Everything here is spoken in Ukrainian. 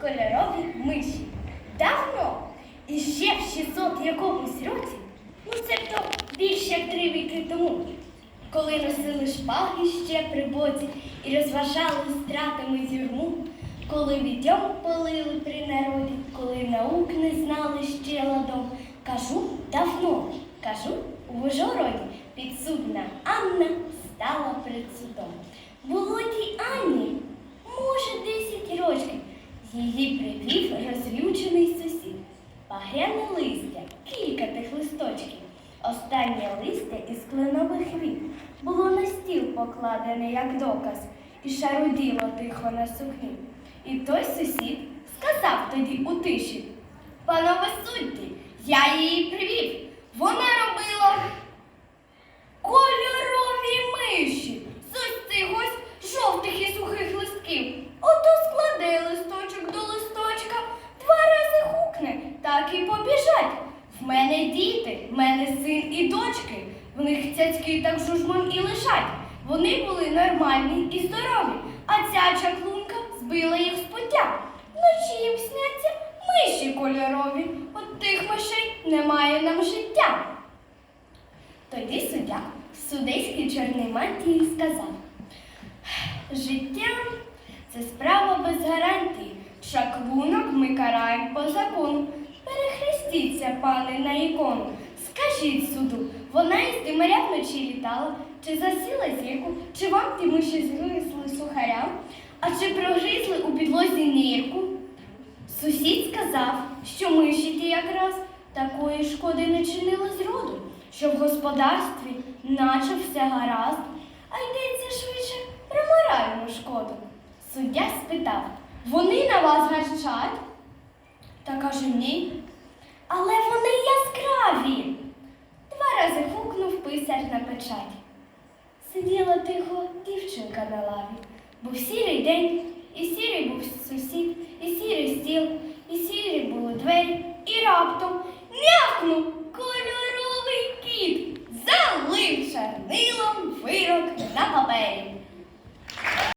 Кольорові миші. Давно, і ще в 600 якомусь році, ну це то більше як три віки тому, коли носили шпаги ще при боці і розважали стратами зюрму, коли відьом палили при народі, коли наук не знали ще ладом. Кажу давно, кажу у Божороді, підсудна Анна стала перед судом. Було тій Анні, може, десять років. Її привів розлючений сусід. Багряне листя, кілька тих листочків. Останнє листя із кленових віт було на стіл покладене як доказ, і шаруділо тихо на сукні. І той сусід сказав тоді у тиші, панове судді, я її привів. Мене діти, в мене син і дочки. В них цяцьки так жужмом і лежать. Вони були нормальні і здорові, а ця чаклунка збила їх з пуття. Вночі їм сняться миші кольорові. От тих мишей немає нам життя. Тоді суддя в судейській чорній мантії сказав: Життя це справа без гарантії. Чаклунок ми караємо по закону. Перехрестіться, пане, на ікону. Скажіть суду, вона із димаря вночі літала, чи засіла зірку, чи вам ті миші згризли сухаря, а чи прогризли у підлозі нирку? Сусід сказав, що миші ті якраз такої шкоди не чинили зроду, що в господарстві наче все гаразд, а йдеться швидше про моральну шкоду. Суддя спитав, вони на вас гарчать? Та каже ні але вони яскраві. Два рази гукнув писар на печаті. Сиділа тихо дівчинка на лаві. Був сірий день, і сірий був сусід, і сірий стіл, і сірі були двері, і раптом м'явкнув кольоровий кіт, залив чорнилом вирок на папері.